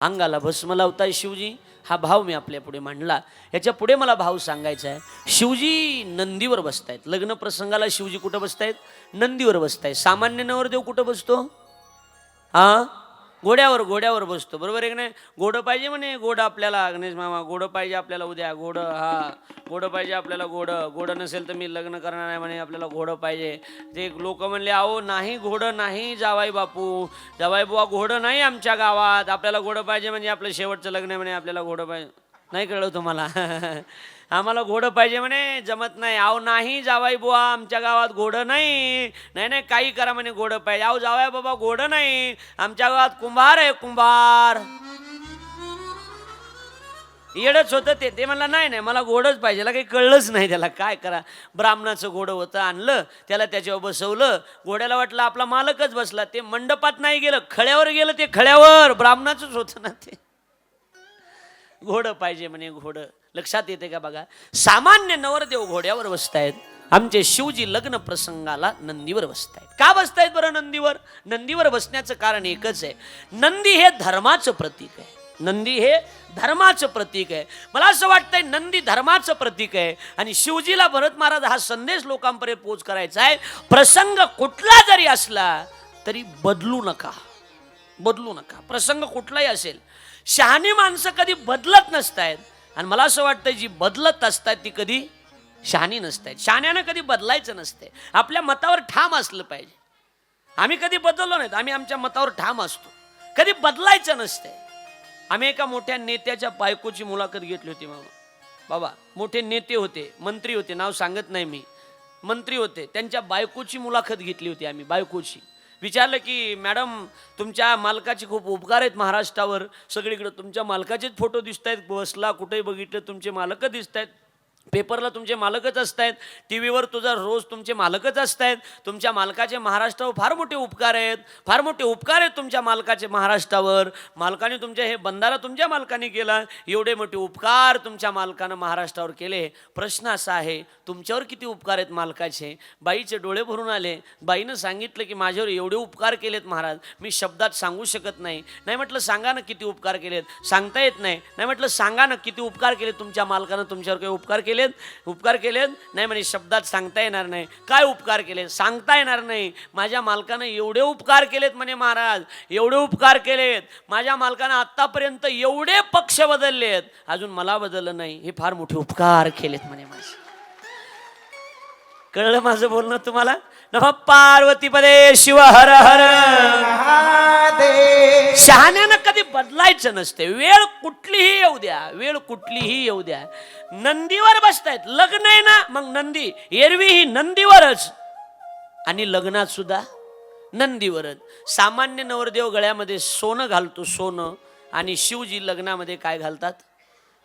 अंगाला भस्म लावताय शिवजी. हा भाव मी आपल्या पुढे मांडला. याच्यापुढे मला भाव सांगायचा आहे. शिवजी नंदीवर बसतायत. लग्न प्रसंगाला शिवजी कुठं बसतायत? नंदीवर बसतायत. सामान्य नवरदेव कुठं बसतो? हा घोड्यावर घोड्यावर बसतो. बरोबर आहे की नाही? घोडं पाहिजे म्हणे घोडं आपल्याला गणेश मामा. घोडं पाहिजे आपल्याला उद्या. घोडं हा. घोडं पाहिजे आपल्याला घोडं. घोडं नसेल तर मी लग्न करणार नाही म्हणे आपल्याला घोडं पाहिजे. ते लोक म्हणले अहो नाही घोडं नाही जावाई बापू. जावाई बुवा घोडं नाही आमच्या गावात. आपल्याला घोडं पाहिजे म्हणजे आपलं शेवटचं लग्न आहे म्हणे आपल्याला घोडं पाहिजे. नाही कळलं तुम्हाला? आम्हाला घोडं पाहिजे म्हणे जमत नाही. अहो नाही जावाई बुवा आमच्या गावात घोडं नाही. नाही नाही काही करा म्हणे घोडं पाहिजे. अहो जावाय बाबा घोडं नाही. आमच्या गावात कुंभार आहे कुंभार. येडच होतं ते. ते म्हणलं नाही नाही मला घोडंच पाहिजे. काही कळलंच नाही त्याला. काय करा? ब्राह्मणाचं घोडं होतं आणलं. त्याला त्याच्यावर बसवलं. घोड्याला वाटलं आपला मालकच बसला. ते मंडपात नाही गेलं. खळ्यावर गेलं ते खळ्यावर. ब्राह्मणाचंच होतं ना ते. घोडं पाहिजे म्हणे घोडं. लक्षात येते का बघा? सामान्य नवरदेव घोड्यावर बसतायत. आमचे शिवजी लग्न प्रसंगाला नंदीवर बसतायत. का बसतायत बरं नंदीवर? नंदीवर बसण्याचं कारण एकच आहे. नंदी हे धर्माचं प्रतीक आहे. नंदी हे धर्माचं प्रतीक आहे. मला असं वाटतंय नंदी धर्माचं प्रतीक आहे आणि शिवजीला भरत महाराज हा संदेश लोकांपर्यंत पोच करायचा आहे. प्रसंग कुठला जरी असला तरी बदलू नका. बदलू नका. प्रसंग कुठलाही असेल. शहाणी माणसं कधी बदलत नसतायत. आणि मला असं वाटतं जी बदलत असतात ती कधी शहाणी नसतायत शहाण्यानं कधी बदलायचं नसते. आपल्या मतावर ठाम असलं पाहिजे. आम्ही कधी बदललो नाहीत. आम्ही आमच्या मतावर ठाम असतो. कधी बदलायचं नसते. आम्ही एका मोठ्या नेत्याच्या बायकोची मुलाखत घेतली होती मामा बाबा मोठे नेते होते मंत्री होते नाव सांगत नाही मी. मंत्री होते त्यांच्या बायकोची मुलाखत घेतली होती आम्ही बायकोची. विचारलं की मॅडम तुमच्या मालकाचे खूप उपकार आहेत महाराष्ट्रावर. सगळीकडं तुमच्या मालकाचेच फोटो दिसत आहेत बसला कुठेही बघितलं तुमचे मालक दिसत आहेत पेपरला तुमचे मालकच असत आहेत टी व्हीवर तुझा रोज तुमचे मालकच असत आहेत तुमच्या मालकाचे महाराष्ट्रावर फार मोठे उपकार आहेत फार मोठे उपकार आहेत तुमच्या मालकाचे महाराष्ट्रावर. मालकाने तुमच्या हे बंधारा तुमच्या मालकाने केला एवढे मोठे उपकार तुमच्या मालकानं महाराष्ट्रावर केले. प्रश्न असा आहे तुमच्यावर किती उपकार आहेत मालकाचे? बाईचे डोळे भरून आले. बाईनं सांगितलं की माझ्यावर एवढे उपकार केलेत महाराज मी शब्दात सांगू शकत नाही. नाही म्हटलं सांगा ना किती उपकार केलेत. सांगता येत नाही. नाही म्हटलं सांगा ना किती उपकार केले तुमच्या मालकानं तुमच्यावर काही उपकार केले केलेत उपकार केलेत? नाही म्हणे शब्दात सांगता येणार नाही. काय उपकार केले सांगता येणार नाही. माझ्या मालकानं एवढे उपकार केलेत म्हणे महाराज एवढे उपकार केलेत. माझ्या मालकानं आत्तापर्यंत एवढे पक्ष बदललेत. अजून मला बदललं नाही. हे फार मोठे उपकार केलेत म्हणे माझे कळलं माझं बोलणं तुम्हाला? नम पार्वती पदे शिव हर हर. शहाण्यानं कधी बदलायचं नसते. वेळ कुठलीही येऊ द्या. वेळ कुठलीही येऊ द्या. नंदीवर बसतायत. लग्न आहे ना? मग नंदी. एरवी ही नंदीवरच. आणि लग्नात सुद्धा नंदीवरच. सामान्य नवरदेव गळ्यामध्ये सोनं घालतो सोनं. आणि शिवजी लग्नामध्ये काय घालतात?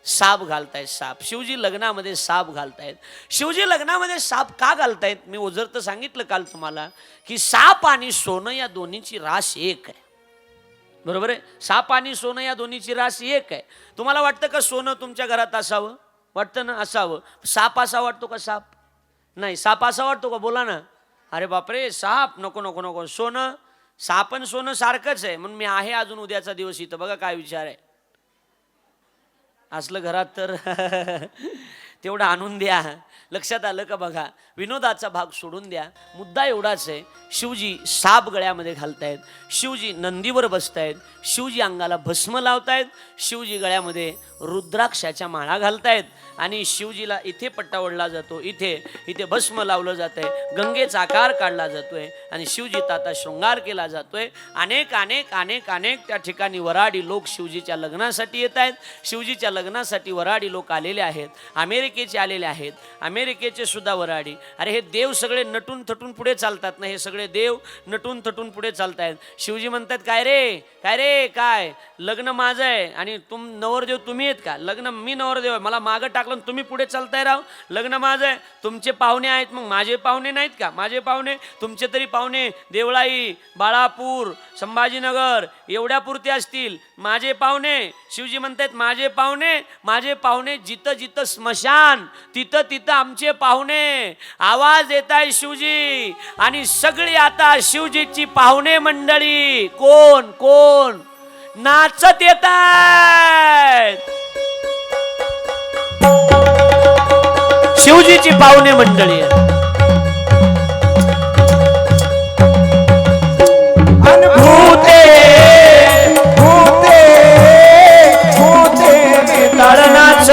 साप घालतायत साप. शिवजी लग्नामध्ये साप घालतायत. शिवजी लग्नामध्ये साप का घालतायत? मी ओझर तर सांगितलं काल तुम्हाला की साप आणि सोनं या दोन्हीची रास एक आहे. बरोबर आहे? साप आणि सोनं या दोन्हीची रास एक आहे. तुम्हाला वाटतं का सोनं तुमच्या घरात असावं? वाटतं ना? असावं. साप असा वाटतो का साप? नाही साप असा वाटतो का? बोला ना. अरे बापरे साप. नको नको नको. सोनं साप आणि सोनं सारखंच आहे. म्हणून मी आहे अजून उद्याचा दिवस इथं. बघा काय विचार आहे. असलं घरात तर तेवढं आणून द्या. लक्षात आलं का बघा? विनोदाचा भाग सोडून द्या. मुद्दा एवढाच आहे शिवजी साप गळ्यामध्ये घालतायत शिवजी नंदीवर बसतायत शिवजी अंगाला भस्म लावतायत शिवजी गळ्यामध्ये रुद्राक्षाच्या माळा घालतायत आणि शिवजीला इथे पट्टा ओढला जातो इथे इथे भस्म लावलं जात आहे गंगेचा आकार काढला जातोय आणि शिवजी ताता शृंगार केला जातोय. अनेक अनेक अनेक अनेक त्या ठिकाणी वराडी लोक शिवजीच्या लग्नासाठी येत आहेत शिवजीच्या लग्नासाठी वराडी लोक आलेले आहेत. अमेरिकेचे आलेले आहेत. अमेरिकेचे सुद्धा वराडी. अरे हे देव सगळे नटून थटून पुढे चालतात ना हे सगळे देव नटून थटून पुढे चालतायत. शिवजी म्हणतात काय रे? काय रे? काय? लग्न माझं आहे. आणि तुम नवरदेव तुम्ही आहेत का? लग्न मी नवरदेव आहे. मला मागं टाकलं तुम्ही पुढे चालताय राव. लग्न माझं आहे. तुमचे पाहुणे आहेत. मग माझे पाहुणे नाहीत का? माझे पाहुणे? तुमचे तरी पाहुणे देवळाई बाळापूर संभाजीनगर एवढ्या पुरते असतील. माझे पाहुणे शिवजी म्हणतात माझे पाहुणे माझे पाहुणे जिथं जिथं स्मशान तिथं तिथं आमचे पाहुणे. आवाज येत आहे शिवजी. आणि सगळी आता शिवजीची पाहुणे मंडळी. कोण कोण? नाचत येत शिवजीची पाहुणे मंडळी. अनुभव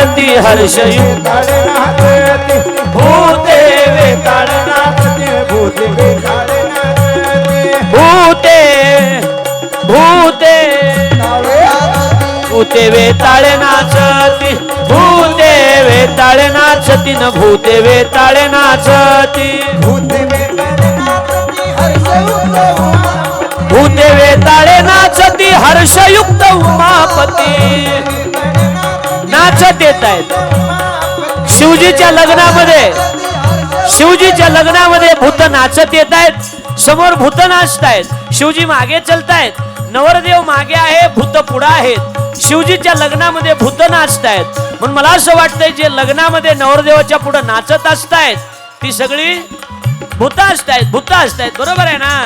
नाचती हर्षयु? ताडनाचते भूते वेताळ भूते भूते भूते भूते वेताळे नाचती भूते वेताळे नाचती न भूते वेताळे नाचती भूते भूते वेताळे नाचती हर्षयुक्त उमापती. वाचत देत आहेत. शिवजीच्या लग्नामध्ये शिवजीच्या लग्नामध्ये भूत नाचत येत आहेत. समोर भूत नाचतायत शिवजी मागे चलतायत. नवरदेव मागे आहे भूत पुढे आहेत. शिवजीच्या लग्नामध्ये भूत नाचतायत म्हणून मला असं वाटतंय जे लग्नामध्ये नवरदेवाच्या पुढे नाचत असतायत ती सगळी भूत असतायत भूत असतायत बरोबर आहे ना?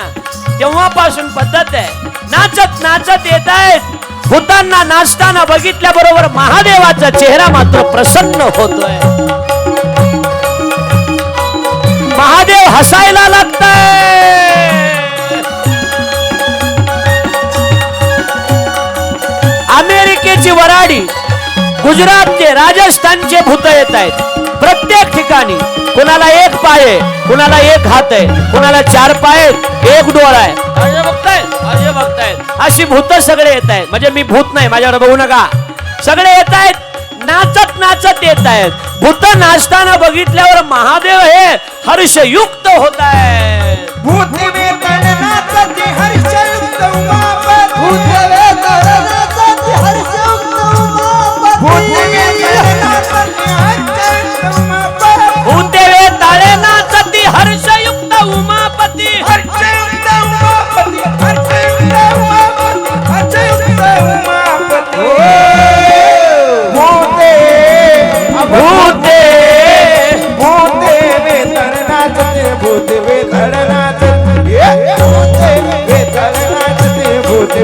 तेव्हापासून पद्धत आहे. नाचत नाचत येत आहेत. भूतांना नाचताना बघितल्याबरोबर महादेवाचा चेहरा मात्र प्रसन्न होतोय. महादेव हसायला लागताय अमेरिकेची वराडी गुजरातचे राजस्थानचे भूत येत आहेत प्रत्येक ठिकाणी कुणाला एक पाय आहे कुणाला एक हात आहे कुणाला चार पाय आहेत एक डोळा आहे. बघतायत बघतायत अशी भूत सगळे येत आहेत. म्हणजे मी भूत नाही माझ्यावर बघू नका. सगळे येत आहेत नाचत नाचत येत आहेत. भूत नाचताना बघितल्यावर महादेव हे हर्षयुक्त होत आहेत. भूते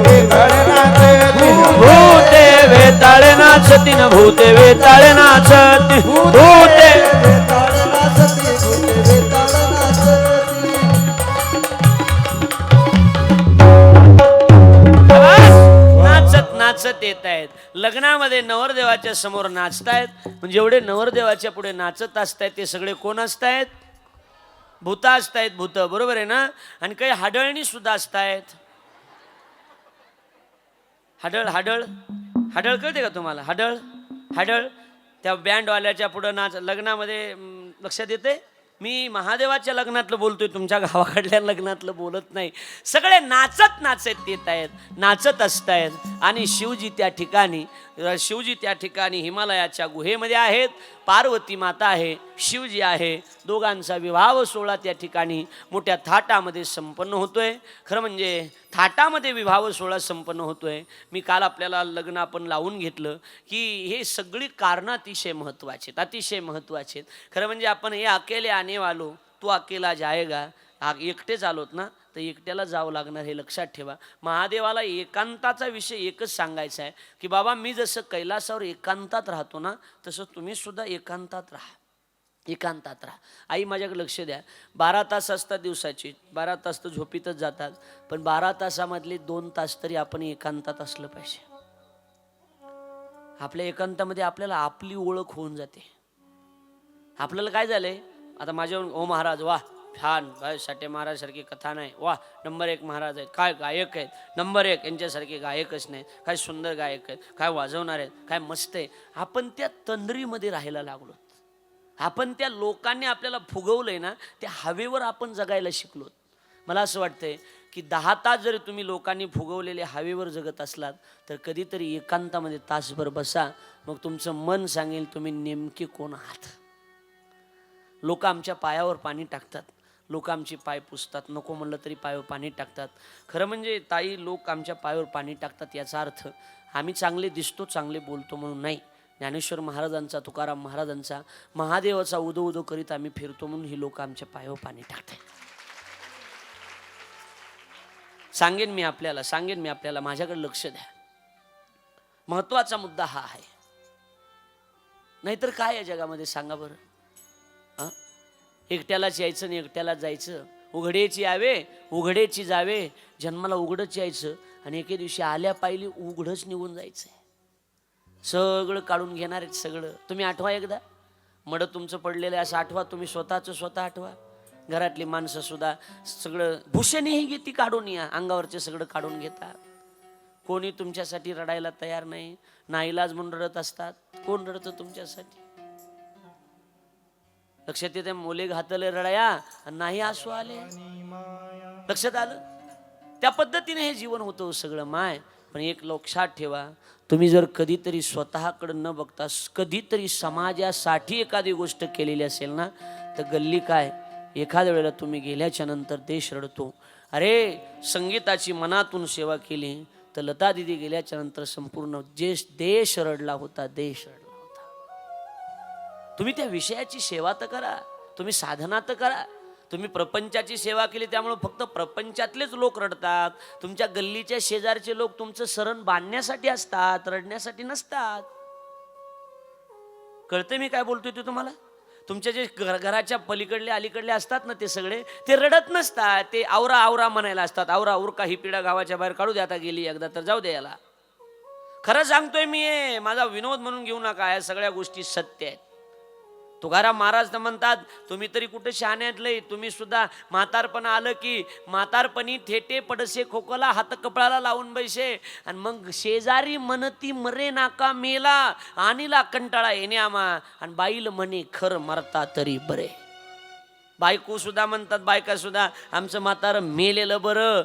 भूते भूते वेताळे नाचती न भूते वेताळे भूते नाचत नाचत येत आहेत. लग्नामध्ये नवरदेवाच्या समोर नाचतायत. म्हणजे जेवढे नवरदेवाच्या पुढे नाचत असतायत ते सगळे कोण असतायत? भूत असतायत भूत. बरोबर आहे ना? आणि काही हाडळणी सुद्धा असतायत. हाडळ हाडळ. हाडळ कळते का तुम्हाला? हाडळ हाडळ. त्या बँडवाल्याच्या पुढं नाच लग्नामध्ये लक्षात येते मी महादेवाच्या लग्नातलं बोलतोय तुमच्या गावाकडल्या लग्नातलं बोलत नाही. सगळे नाचत नाचत येत आहेत नाचत असतायत आणि शिवजी त्या ठिकाणी शिवजी त्या ठिकाणी हिमालयाच्या गुहेमध्ये आहेत. पार्वती माता आहे शिवजी आहे. दोघांचा विवाह सोहळा त्या ठिकाणी मोठ्या थाटामध्ये संपन्न होतोय. खरं म्हणजे थाटामध्ये विवाह सोहळा संपन्न होतोय. मी काल आपल्याला लग्न आपण लावून घेतलं की हे सगळी कारणं अतिशय महत्त्वाचे आहेत अतिशय महत्त्वाचे आहेत. खरं म्हणजे आपण हे अकेले आने वालो तू अकेला जायगा हा एकटेच आलोत ना तर एकट्याला जावं लागणार हे लक्षात ठेवा. महादेवाला एकांताचा विषय एकच सांगायचा आहे की बाबा मी जसं कैलासावर एकांतात राहतो ना तसं तुम्ही सुद्धा एकांतात राहा. एकांतात राहा. आई माझ्याकडे लक्ष द्या. बारा तास असतात दिवसाची. बारा तास तर झोपीतच जातात. पण बारा तासामधले दोन तास तरी आपण एकांतात असलं पाहिजे. आपल्या एकांतामध्ये आपल्याला आपली ओळख होऊन जाते. आपल्याला काय झालंय? आता माझ्या ओ महाराज वा छान भाई साठे महाराज सारखी कथा नाही. वा नंबर एक महाराज आहेत. काय गायक आहेत? नंबर एक यांच्यासारखे गायकच नाही काय सुंदर गायक आहेत. काय वाजवणार आहेत. काय मस्त आहे. आपण त्या तंद्रीमध्ये राहायला लागलो. आपण त्या लोकांनी आपल्याला फुगवलंय ना त्या हवेवर आपण जगायला शिकलो. मला असं वाटतंय की दहा तास जरी तुम्ही लोकांनी फुगवलेले हवेवर जगत असलात तर कधीतरी एकांतामध्ये तासभर बसा. मग तुमचं मन सांगेल तुम्ही नेमके कोण आहात? लोक आमच्या पायावर पाणी टाकतात. लोक आमचे पाय पुसतात नको म्हणलं तरी पायावर पाणी टाकतात. खरं म्हणजे ताई लोक आमच्या पायावर पाणी टाकतात याचा अर्थ आम्ही चांगले दिसतो चांगले बोलतो म्हणून नाही. ज्ञानेश्वर महाराजांचा तुकाराम महाराजांचा महादेवाचा उदो उदो करीत आम्ही फिरतो म्हणून ही लोक आमच्या पायावर पाणी टाकतात. सांगेन मी आपल्याला सांगेन मी आपल्याला माझ्याकडे लक्ष द्या. महत्त्वाचा मुद्दा हा आहे. नाहीतर काय या जगामध्ये सांगा बरं? एकट्यालाच यायचं आणि एकट्याला जायचं. उघडेची यावे उघडेची जावे. जन्माला उघडच यायचं आणि एके दिवशी आल्या पाहिली उघडच निघून जायचं सगळं काढून घेणार आहेत सगळं. तुम्ही आठवा एकदा. मड तुमचं पडलेलं आहे असं आठवा. तुम्ही स्वतःचं स्वतः आठवा. घरातली माणसं सुद्धा सगळं भूषणीही घेती काढून या. अंगावरचे सगळं काढून घेतात कोणी तुमच्यासाठी रडायला तयार नाही. नाईलाज म्हणून रडत असतात. कोण रडतं तुमच्यासाठी? लक्षात येते मुले घातले रडया आणि नाही आसू आले. लक्षात आलं? त्या पद्धतीने हे जीवन होतं हो सगळं माय. पण एक लक्षात ठेवा तुम्ही जर कधीतरी स्वतःकडे न बघता कधीतरी समाजासाठी एखादी गोष्ट केलेली असेल ना तर गल्ली काय? एखाद्या वेळेला तुम्ही गेल्याच्यानंतर देश रडतो. अरे संगीताची मनातून सेवा केली तर लता दिदी गेल्याच्यानंतर संपूर्ण जे देश रडला होता देश रडला. तुम्ही त्या विषयाची सेवा तर करा तुम्ही साधना तर करा. तुम्ही प्रपंचाची सेवा केली त्यामुळे फक्त प्रपंचातलेच लोक रडतात. तुमच्या गल्लीच्या शेजारचे लोक तुमचं सरण बांधण्यासाठी असतात रडण्यासाठी नसतात. कळते मी काय बोलतोय ते तुम्हाला? तुमच्या जे घर घराच्या पलीकडले अलीकडले असतात ना ते सगळे ते रडत नसतात. ते आवरा आवरा म्हणायला असतात. आवरा उरका ही पिढा गावाच्या बाहेर काढू दे आता गेली एकदा तर जाऊ दे याला. खरं सांगतोय मी माझा विनोद म्हणून घेऊ नका. या सगळ्या गोष्टी सत्य आहेत. तुकाराम महाराज तर म्हणतात तुम्ही तरी कुठे शहाण्यातले तुम्ही सुद्धा म्हातारपण आलं की म्हातारपणी थेटे पडसे खोकला हात कपळाला लावून बैसे. आणि मग शेजारी म्हणती मरे नाका मेला आणीला कंटाळा येणे आमा आणि बाईल म्हणे खर मरता तरी बरे. बायको सुद्धा म्हणतात बायका सुद्धा आमचं म्हातारं मेलेलं बरं.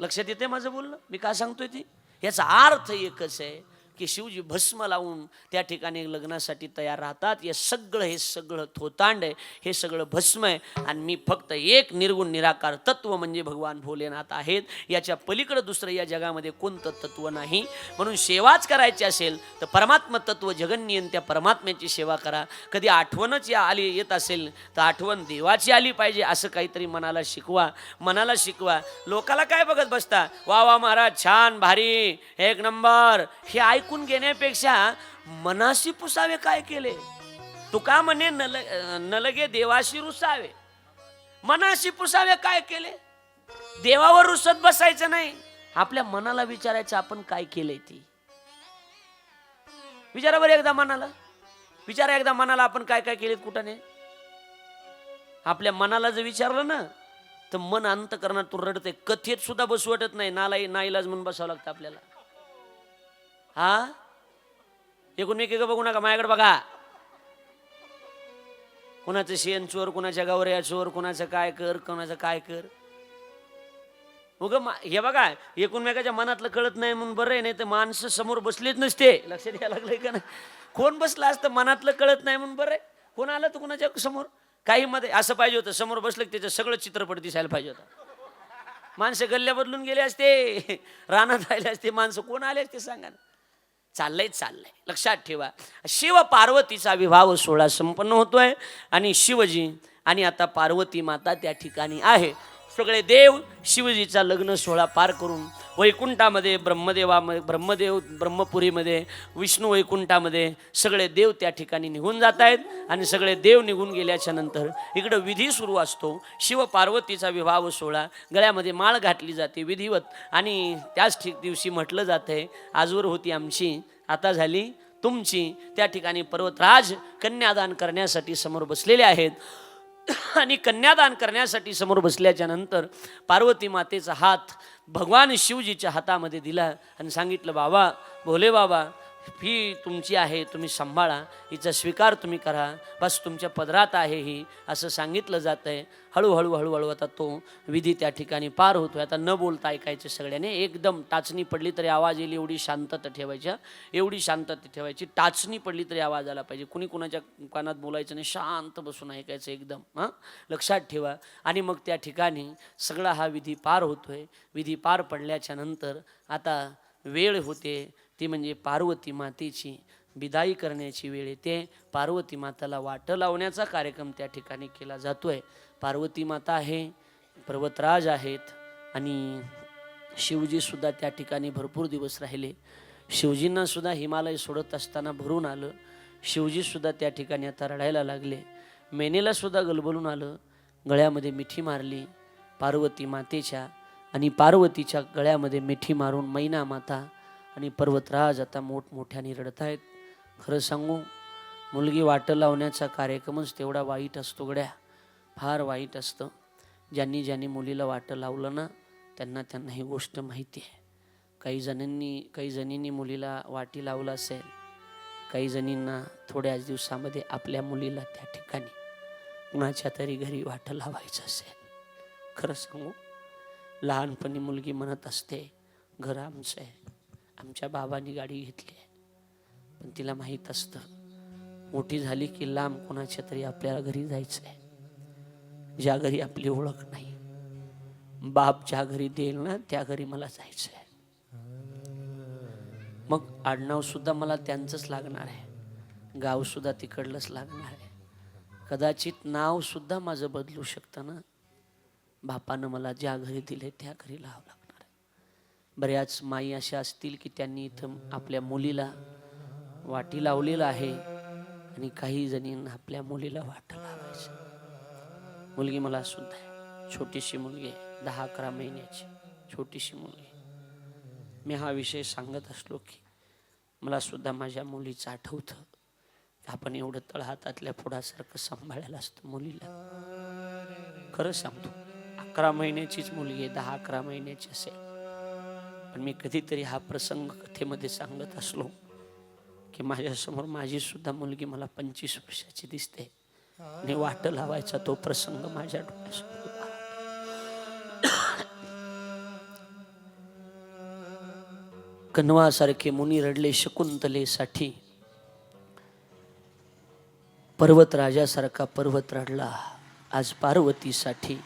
लक्षात येते माझं बोलणं? मी काय सांगतोय ती? याचा अर्थ एकच आहे की शिवजी भस्म लावून त्या ठिकाणी लग्नासाठी तयार राहतात. हे सगळं हे सगळं थोतांड आहे हे सगळं भस्म आहे. आणि मी फक्त एक निर्गुण निराकार तत्व म्हणजे भगवान भोलेनाथ आहेत. याच्या पलीकडं दुसरं या जगामध्ये कोणतं तत्व नाही. म्हणून सेवाच करायची असेल तर परमात्म तत्व जगन्नियन त्या परमात्म्याची सेवा करा. कधी आठवणच या आली येत असेल तर आठवण देवाची आली पाहिजे असं काहीतरी मनाला शिकवा. मनाला शिकवा. लोकाला काय बघत बसता? वा वा महाराज छान भारी एक नंबर. हे ऐक ऐकून घेण्यापेक्षा मनाशी पुसावे काय केले? तुका म्हणे नल नलगे देवाशी रुसावे. मनाशी पुसावे काय केले? देवावर रुसत बसायचं नाही. आपल्या मनाला विचारायचं आपण काय केलंय ती? विचारा बरं एकदा मनाला. विचारा एकदा मनाला आपण काय काय केलेत कुठं? नाही आपल्या मनाला जर विचारलं ना तर मन अंत करणार तू रडते कथेत सुद्धा बसू वाटत नाही. नाला नाईलाज म्हणून बसावं लागतं आपल्याला. हा? एकूण एक बघू नका माझ्याकडे बघा. कुणाचं शेण चोर कुणाच्या गावऱ्या चोर कुणाचं काय कर कोणाचं काय कर. उग हे बघा एकूणमेकाच्या मनातलं कळत नाही म्हणून बरं आहे नाही तर माणसं समोर बसलीच नसते. लक्षात द्यायला लागलंय का नाही? कोण बसलं असतं मनातलं कळत नाही म्हणून बरं आहे? कोण आलं तर कुणाच्या समोर? काही मध्ये असं पाहिजे होतं समोर बसलं की त्याचं सगळं चित्रपट दिसायला पाहिजे होतं. माणसं गल्ल्या बदलून गेले असते. रानात राहिले असते माणसं कोण आले असते सांगा ना. चाललंय चाललंय. लक्षात ठेवा. शिव पार्वतीचा विवाह सोहळा संपन्न होतोय आणि शिवजी आणि आता पार्वती माता त्या ठिकाणी आहे. सगळे देव शिवजीचा लग्न सोहळा पार करून वैकुंठामध्ये ब्रह्मदेवामध्ये ब्रह्मदेव ब्रह्मपुरीमध्ये विष्णू वैकुंठामध्ये सगळे देव त्या ठिकाणी निघून जात आहेत आणि सगळे देव निघून गेल्याच्यानंतर इकडं विधी सुरू असतो. शिव पार्वतीचा विवाह सोहळा गळ्यामध्ये माळ घातली जाते विधिवत आणि त्याच ठिक दिवशी म्हटलं जातं आहे आजवर होती आमची आता झाली तुमची. त्या ठिकाणी पर्वतराज कन्यादान करण्यासाठी समोर बसलेले आहेत. आणि कन्यादान करण्यासाठी समोर बसल्याच्या नंतर पार्वती मातेचा हात भगवान शिवजीच्या हातामध्ये दिला आणि सांगितलं बाबा भोले बाबा फी तुमची आहे तुम्ही सांभाळा हिचा स्वीकार तुम्ही करा बस तुमच्या पदरात आहे ही असं सांगितलं जातं आहे हळूहळू हळूहळू आता तो विधी त्या ठिकाणी पार होतोय. आता न बोलता ऐकायचं सगळ्याने. एकदम टाचणी पडली तरी आवाज येईल एवढी शांतता ठेवायच्या एवढी शांतता ठेवायची टाचणी पडली तरी आवाज आला पाहिजे. कुणी कुणाच्या कानात बोलायचं नाही शांत बसून ऐकायचं एकदम हां. लक्षात ठेवा. आणि मग त्या ठिकाणी सगळा हा विधी पार होतोय. विधी पार पडल्याच्या नंतर आता वेळ होते. ती म्हणजे पार्वती मातेची बिदाई करण्याची वेळ येते. पार्वती माताला वाट लावण्याचा कार्यक्रम त्या ठिकाणी केला जातो आहे पार्वती माता आहे पर्वतराज आहेत आणि शिवजीसुद्धा त्या ठिकाणी भरपूर दिवस राहिले. शिवजींनासुद्धा हिमालय सोडत असताना भरून आलं. शिवजीसुद्धा त्या ठिकाणी आता रडायला लागले. मेनेलासुद्धा गलबलून आलं. गळ्यामध्ये मिठी मारली पार्वती मातेच्या आणि पार्वतीच्या गळ्यामध्ये मिठी मारून मैना माता आणि पर्वतराज आता मोठमोठ्याने आहेत खरं सांगू मुलगी वाटं लावण्याचा कार्यक्रमच तेवढा वाईट असतो गड्या. फार वाईट असतं. ज्यांनी ज्यांनी मुलीला वाटं लावलं ना त्यांना त्यांना ही गोष्ट माहिती आहे. काही जणांनी काही जणींनी मुलीला वाटी लावलं असेल काही जणींना थोड्याच दिवसामध्ये आपल्या मुलीला त्या ठिकाणी कुणाच्या तरी घरी वाटं लावायचं असेल. खरं सांगू लहानपणी मुलगी म्हणत असते घर आमचं आहे. आमच्या बाबांनी गाडी घेतली आहे. पण तिला माहीत असतं मोठी झाली की लांब कोणाच्या तरी आपल्याला घरी जायचं आहे ज्या घरी आपली ओळख नाही बाप ज्या घरी देईल ना त्या घरी मला जायचं आहे मग आडनाव सुद्धा मला त्यांचंच लागणार आहे. गाव सुद्धा तिकडलंच लागणार आहे. कदाचित नाव सुद्धा माझं बदलू शकतं ना? बापानं मला ज्या घरी दिले त्या घरी लावं बऱ्याच माई अशा असतील की त्यांनी इथं आपल्या मुलीला वाटी लावलेलं आहे आणि काही जणींना आपल्या मुलीला वाट लावायचं. मुलगी मला सुद्धा आहे छोटीशी मुलगी आहे दहा अकरा महिन्याची. छोटीशी मुलगी मी हा विषय सांगत असलो की मला सुद्धा माझ्या मुलीचं आठवतं. आपण एवढं तळहातातल्या पुढासारखं सांभाळायला असतं मुलीला. खरं सांगतो अकरा महिन्याचीच मुलगी आहे दहा अकरा महिन्याची असेल. पण मी कधीतरी हा प्रसंग कथेमध्ये सांगत असलो की माझ्यासमोर माझी सुद्धा मुलगी मला पंचवीस वर्षाची दिसते. आणि वाट लावायचा तो प्रसंग माझ्या डोळ्यासमोर कन्वासारखे मुनी रडले शकुंतलेसाठी. पर्वत राजासारखा पर्वत रडला आज पार्वतीसाठी.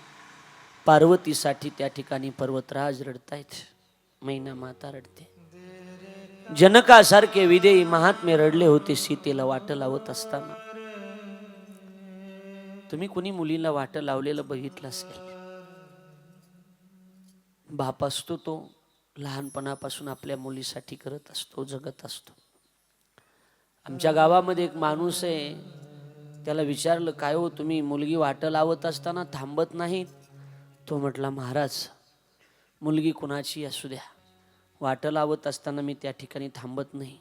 पार्वतीसाठी त्या ठिकाणी पर्वतराज रडतायत. मैना माता रडते. जनकासारखे विदेही महात्मे रडले होते सीतेला वाट लावत असताना. तुम्ही कुणी मुलीला वाट लावलेलं बघितलं असेल? बाप असतो तो लहानपणापासून आपल्या मुलीसाठी करत असतो जगत असतो. आमच्या गावामध्ये एक माणूस आहे त्याला विचारलं काय हो तुम्ही मुलगी वाट लावत असताना थांबत नाहीत? तो म्हटला महाराज मुलगी कुणाची असू द्या. वाट लावत असताना मी त्या ठिकाणी थांबत नाही.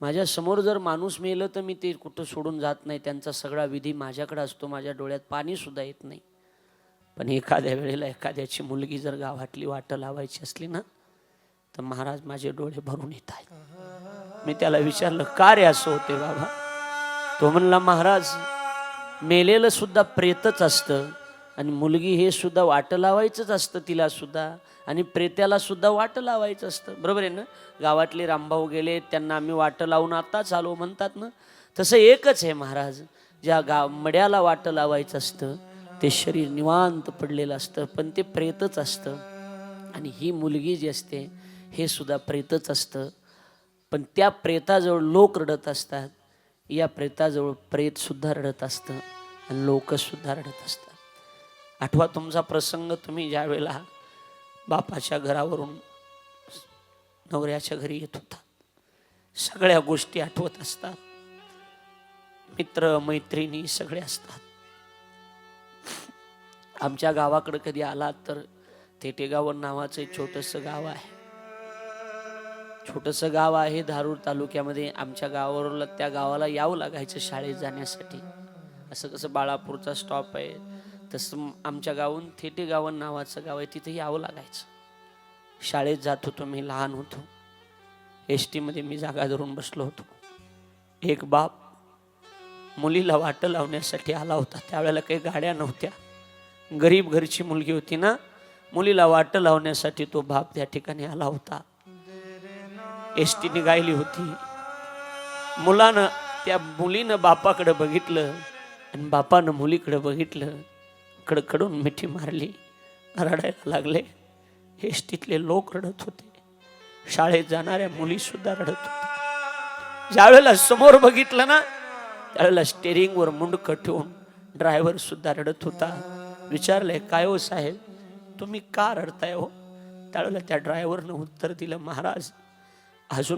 माझ्यासमोर जर माणूस मेलं तर मी ते कुठं सोडून जात नाही. त्यांचा सगळा विधी माझ्याकडे असतो. माझ्या डोळ्यात पाणीसुद्धा येत नाही. पण एखाद्या वेळेला एखाद्याची मुलगी जर गावातली वाटं लावायची असली ना तर महाराज माझे डोळे भरून येत आहेत. मी त्याला विचारलं का रे असं होते बाबा? तो म्हणला महाराज मेलेलं सुद्धा प्रेतच असतं. आणि मुलगी हे सुद्धा वाटं लावायचंच असतं तिला सुद्धा. आणि प्रेत्याला सुद्धा वाटं लावायचं असतं. बरोबर आहे ना? गावातले रामभाऊ गेले त्यांना आम्ही वाटं लावून आताच आलो म्हणतात ना? तसं एकच आहे महाराज. ज्या गाव मड्याला वाटं लावायचं असतं ते शरीर निवांत पडलेलं असतं पण ते प्रेतच असतं. आणि ही मुलगी जी असते हे सुद्धा प्रेतच असतं. पण त्या प्रेताजवळ लोक रडत असतात. या प्रेताजवळ प्रेतसुद्धा रडत असतं आणि लोकसुद्धा रडत असतात. आठवा तुमचा प्रसंग तुम्ही ज्या वेळेला बापाच्या घरावरून नवऱ्याच्या घरी येत होता. सगळ्या गोष्टी आठवत असतात. मित्र मैत्रिणी सगळे असतात. आमच्या गावाकडे कधी आलात तर थेटेगावर नावाचं एक छोटंसं गाव आहे. छोटंसं गाव आहे धारूर तालुक्यामध्ये. आमच्या गावावरून त्या गावाला यावं लागायचं शाळेत जाण्यासाठी. असं कसं बाळापूरचा स्टॉप आहे. तसं आमच्या गावून थेटेगावन नावाचं गाव आहे तिथे यावं लागायचं. शाळेत जात होतो मी लहान होतो. एस टीमध्ये मी जागा धरून बसलो होतो. एक बाप मुलीला वाटं लावण्यासाठी आला होता. त्यावेळेला काही गाड्या नव्हत्या. गरीब घरची मुलगी होती ना मुलीला वाटं लावण्यासाठी तो बाप त्या ठिकाणी आला होता. एस टी निघायली होती. मुलानं त्या मुलीनं बापाकडं बघितलं आणि बापानं मुलीकडं बघितलं. कडकडून मिठी मारली रडायला लागले. एस लोक रडत होते. शाळेत जाणाऱ्या मुली सुद्धा रडत होत्या. ज्यावेळेला समोर बघितलं ना त्यावेळेला स्टेरिंगवर मुंडकं ठेवून ड्रायव्हर सुद्धा रडत होता. विचारलंय काय हो साहेब तुम्ही का रडताय हो? त्यावेळेला त्या ड्रायव्हरनं उत्तर दिलं महाराज अजून